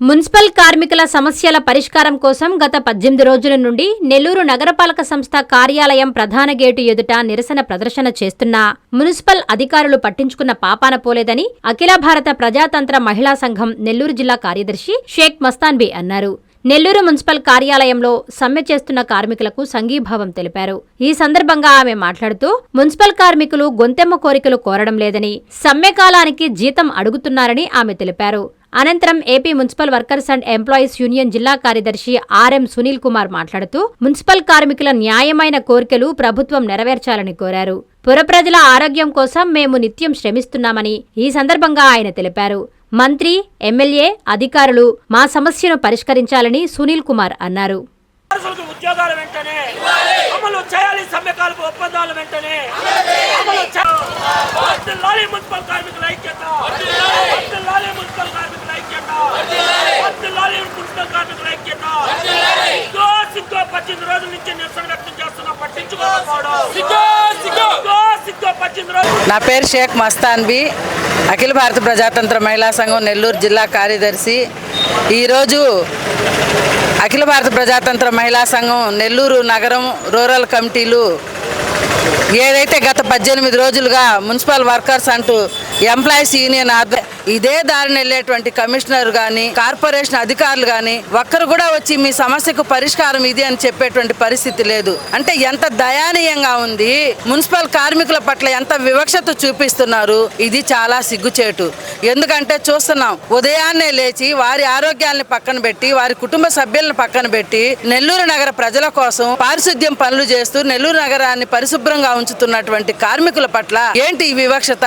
Municipal కార్మికుల సమస్యల పరిష్కారం కోసం గత పద్దెనిమిది రోజుల నుండి నెల్లూరు నగరపాలక సంస్థ కార్యాలయం ప్రధాన గేటు ఎదుట నిరసన ప్రదర్శన చేస్తున్నా మున్సిపల్ అధికారులు పట్టించుకున్న పాపాన పోలేదని అఖిల భారత ప్రజాతంత్ర మహిళా సంఘం నెల్లూరు జిల్లా కార్యదర్శి షేక్ మస్తాన్బీ అన్నారు. నెల్లూరు మున్సిపల్ కార్యాలయంలో సమ్మె చేస్తున్న కార్మికులకు సంఘీభావం తెలిపారు. ఈ సందర్భంగా ఆమె మాట్లాడుతూ మున్సిపల్ కార్మికులు గొంతెమ్మ కోరికలు కోరడం లేదని సమ్మె కాలానికి జీతం అడుగుతున్నారని ఆమె తెలిపారు. అనంతరం AP municipal workers and employees union జిల్లా కార్యదర్శి ఆర్ఎం సునీల్ కుమార్ మాట్లాడుతూ మున్సిపల్ కార్మికుల న్యాయమైన కోరికలు ప్రభుత్వం నెరవేర్చాలని కోరారు. పురప్రజల ఆరోగ్యం కోసం మేము నిత్యం శ్రమిస్తున్నామని ఈ సందర్భంగా ఆయన తెలిపారు. మంత్రి ఎమ్మెల్యే అధికారులు మా సమస్యను పరిష్కరించాలని సునీల్ కుమార్ అన్నారు. ఉద్యోగాలు వెంటనే అమలు చేయాలి సమ్మెకాలకు ఒప్పందాలు వెంటనే అమలు చేయాలి. మున్సిపల్ కార్మికుల ఐక్యత వర్ధిల్లాలి మున్సిపల్ కార్మికుల ఐక్యత వర్ధిల్లాలి మున్సిపల్ కార్మికుల ఐక్యత సిగ్గో సిగ్గో పద్దెనిమిది రోజుల నుంచి నిరసన వ్యక్తం చేస్తున్నా. పట్టించుకోకపోవడం నా పేరు షేక్ మస్తాన్బి అఖిల భారత ప్రజాతంత్ర మహిళా సంఘం నెల్లూరు జిల్లా కార్యదర్శి. ఈరోజు అఖిల భారత ప్రజాతంత్ర మహిళా సంఘం నెల్లూరు నగరం రూరల్ కమిటీలు ఏదైతే గత పద్దెనిమిది రోజులుగా మున్సిపల్ వర్కర్స్ అంటూ ఎంప్లాయీస్ యూనియన్ ఇదే దారిని వెళ్ళేటువంటి కమిషనర్ కానీ కార్పొరేషన్ అధికారులు కానీ ఒక్కరు కూడా వచ్చి మీ సమస్యకు పరిష్కారం ఇది అని చెప్పేటువంటి పరిస్థితి లేదు. అంటే ఎంత దయానీయంగా ఉంది మున్సిపల్ కార్మికుల పట్ల ఎంత వివక్షత చూపిస్తున్నారు ఇది చాలా సిగ్గుచేటు. ఎందుకంటే చూస్తున్నాం ఉదయాన్నే లేచి వారి ఆరోగ్యాలను పక్కన పెట్టి వారి కుటుంబ సభ్యులను పక్కన పెట్టి నెల్లూరు నగర ప్రజల కోసం పారిశుద్ధ్యం పనులు చేస్తూ నెల్లూరు నగరాన్ని పరిశుభ్రంగా ఉంచుతున్నటువంటి కార్మికుల పట్ల ఏంటి ఈ వివక్షత?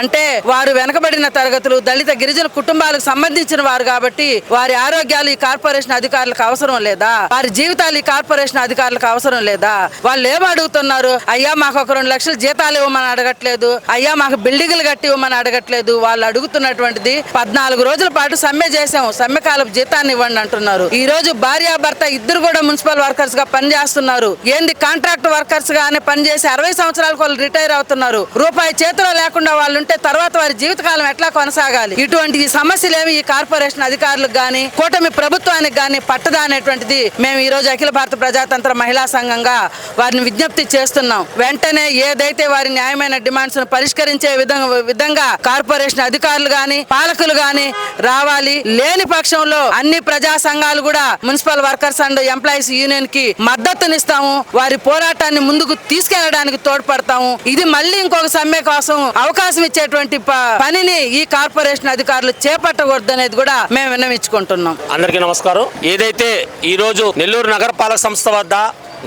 అంటే వారు వెనకబడిన తరగతులు దళిత గిరిజన కుటుంబాలకు సంబంధించిన వారు కాబట్టి వారి ఆరోగ్యాలు ఈ కార్పొరేషన్ అధికారులకు అవసరం లేదా? వారి జీవితాలు ఈ కార్పొరేషన్ అధికారులకు అవసరం లేదా? వాళ్ళు ఏం అడుగుతున్నారు? అయ్యా మాకు ఒక రెండు లక్షలు జీతాలు ఇవ్వమని అడగట్లేదు. అయ్యా మాకు బిల్డింగ్లు కట్టి ఇవ్వమని అడగట్లేదు. వాళ్ళు అడుగుతున్నటువంటిది పద్నాలుగు రోజుల పాటు సమ్మె చేసాం సమ్మె కాలపు జీతాన్ని ఇవ్వండి అంటున్నారు. ఈ రోజు భార్యాభర్త ఇద్దరు కూడా మున్సిపల్ వర్కర్స్గా పనిచేస్తున్నారు. ఏంది కాంట్రాక్ట్ వర్కర్స్ గానే పనిచేసి అరవై సంవత్సరాలకు వాళ్ళు రిటైర్ అవుతున్నారు. రూపాయి చేతిలో లేకుండా వాళ్ళు ఉంటే తర్వాత వారి జీవితకాలం ఎట్లా కొనసాగాలి? ఇటువంటి సమస్యలేమి సమస్యలు ఏమి ఈ కార్పొరేషన్ అధికారులకు గాని కూటమి ప్రభుత్వానికి గాని పట్టదా అనేటువంటిది మేము ఈ రోజు అఖిల భారత ప్రజాతంత్ర మహిళా సంఘంగా వారిని విజ్ఞప్తి చేస్తున్నాం. వెంటనే ఏదైతే వారి న్యాయమైన డిమాండ్స్ను పరిష్కరించే విధంగా విధంగా కార్పొరేషన్ అధికారులు గాని పాలకులు గాని రావాలి. లేని పక్షంలో అన్ని ప్రజా సంఘాలు కూడా మున్సిపల్ వర్కర్స్ అండ్ ఎంప్లాయీస్ యూనియన్కి మద్దతునిస్తాము. వారి పోరాటాన్ని ముందుకు తీసుకెళ్ళడానికి తోడ్పడతాము. ఇది మళ్ళీ ఇంకొక సమ్మె కోసం అవకాశం ఇచ్చేటువంటి ఇలాంటి పనిని ఈ కార్పొరేషన్ అధికారులు చేపట్టకూడదు అనేది కూడా మేము విన్నవించుకుంటున్నాం. అందరికీ నమస్కారం. ఏదైతే ఈరోజు నెల్లూరు నగరపాలక సంస్థ వద్ద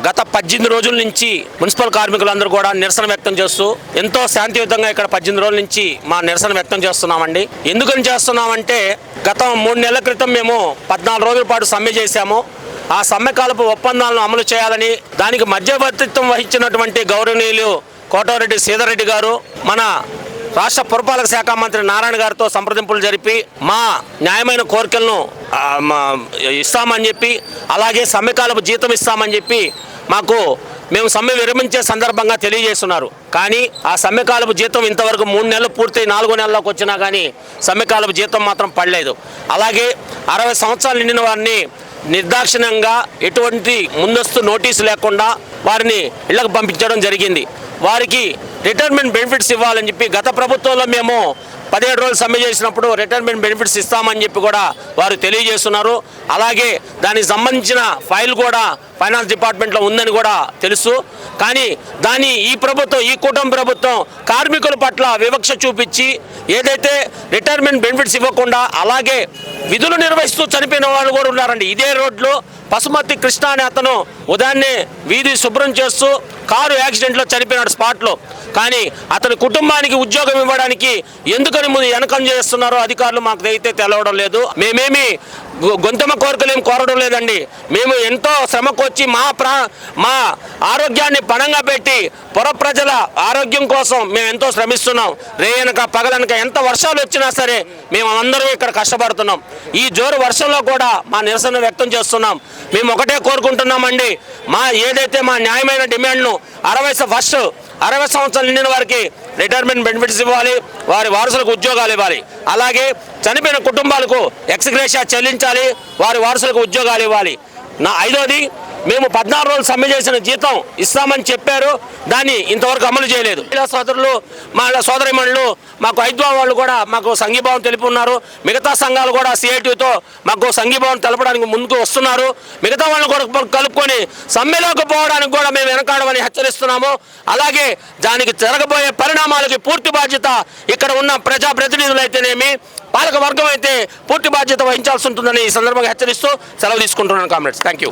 గత పద్దెనిమిది రోజుల నుంచి మున్సిపల్ కార్మికులందరూ కూడా నిరసన వ్యక్తం చేస్తూ ఎంతో శాంతియుతంగా ఇక్కడ పద్దెనిమిది రోజుల నుంచి మా నిరసన వ్యక్తం చేస్తున్నామండి. ఎందుకని చేస్తున్నామంటే గత మూడు నెలల క్రితం మేము పద్నాలుగు రోజుల పాటు సమ్మె చేశాము. ఆ సమ్మె కాలపు ఒప్పందాలను అమలు చేయాలని దానికి మధ్యవర్తిత్వం వహించినటువంటి గౌరవనీయులు కోటారెడ్డి సీతారెడ్డి గారు మన రాష్ట్ర పురపాలక శాఖ మంత్రి నారాయణ గారితో సంప్రదింపులు జరిపి మా న్యాయమైన కోరికలను మా, ఇస్తామని చెప్పి అలాగే సమ్మెకాలపు జీతం ఇస్తామని చెప్పి మాకు మేము సమ్మె విరమించే సందర్భంగా తెలియజేస్తున్నారు. కానీ ఆ సమ్మెకాలపు జీతం ఇంతవరకు మూడు నెలలు పూర్తి నాలుగో నెలలోకి వచ్చినా కానీ సమ్మెకాలపు జీతం మాత్రం పడలేదు. అలాగే అరవై సంవత్సరాలు నిండిన వారిని నిర్దాక్షిణ్యంగా ఎటువంటి ముందస్తు నోటీసు లేకుండా వారిని ఇళ్ళకు పంపించడం జరిగింది. వారికి రిటైర్మెంట్ బెనిఫిట్స్ ఇవ్వాలని చెప్పి గత ప్రభుత్వంలో మేము పదిహేడు రోజులు సమ్మె చేసినప్పుడు రిటైర్మెంట్ బెనిఫిట్స్ ఇస్తామని చెప్పి కూడా వారు తెలియజేస్తున్నారు. అలాగే దానికి సంబంధించిన ఫైల్ కూడా ఫైనాన్స్ డిపార్ట్మెంట్లో ఉందని కూడా తెలుసు. కానీ దాని ఈ ప్రభుత్వం ఈ కూటమి ప్రభుత్వం కార్మికుల పట్ల వివక్ష చూపించి ఏదైతే రిటైర్మెంట్ బెనిఫిట్స్ ఇవ్వకుండా అలాగే విధులు నిర్వహిస్తూ చనిపోయిన వాళ్ళు కూడా ఉన్నారండి. ఇదే రోడ్లో పసుమతి కృష్ణ అనే అతను ఉదయాన్నే వీధి శుభ్రం చేస్తూ కారు యాక్సిడెంట్లో చనిపోయినాడు స్పాట్లో. కానీ అతని కుటుంబానికి ఉద్యోగం ఇవ్వడానికి ఎందుకని ముందు వెనకం చేస్తున్నారో అధికారులు మాకు అయితే తెలవడం లేదు. మేమేమి గొంతుమ గొంతెమ్మ కోరికలు ఏం కోరడం లేదండి. మేము ఎంతో శ్రమకొచ్చి మా ప్రా మా ఆరోగ్యాన్ని పణంగా పెట్టి పొర ప్రజల ఆరోగ్యం కోసం మేము ఎంతో శ్రమిస్తున్నాం. రేయనక పగలనక ఎంత వర్షాలు వచ్చినా సరే మేము అందరం ఇక్కడ కష్టపడుతున్నాం. ఈ జోరు వర్షంలో కూడా మా నిరసన వ్యక్తం చేస్తున్నాం. మేము ఒకటే కోరుకుంటున్నామండి. మా ఏదైతే మా న్యాయమైన డిమాండ్ను అరవై ఫస్ట్ అరవై సంవత్సరాలు నిండిన వారికి రిటైర్మెంట్ బెనిఫిట్స్ ఇవ్వాలి వారి వారసులకు ఉద్యోగాలు ఇవ్వాలి. అలాగే చనిపోయిన కుటుంబాలకు ఎక్స్గ్రేషియా చెల్లించాలి వారి వారసులకు ఉద్యోగాలు ఇవ్వాలి. నా ఐదోది మేము పద్నాలుగు రోజులు సమ్మె చేసిన జీతం ఇస్తామని చెప్పారు. దాన్ని ఇంతవరకు అమలు చేయలేదు. మహిళా సోదరులు మా సోదరిమణులు మాకు ఐద్వా వాళ్ళు కూడా మాకు సంఘీభావం తెలిపి ఉన్నారు మిగతా సంఘాలు కూడా సిఐటితో మాకు సంఘీభావం తెలపడానికి ముందుకు వస్తున్నారు. మిగతా వాళ్ళని కూడా కలుపుకొని సమ్మెలోకి పోవడానికి కూడా మేము వెనకాడమని హెచ్చరిస్తున్నాము. అలాగే దానికి జరగబోయే పరిణామాలకి పూర్తి బాధ్యత ఇక్కడ ఉన్న ప్రజాప్రతినిధులు అయితేనేమి పాలక వర్గం అయితే పూర్తి బాధ్యత వహించాల్సి ఉంటుందని ఈ సందర్భంగా హెచ్చరిస్తూ సెలవు తీసుకుంటున్నాను కామ్రేడ్స్. Thank you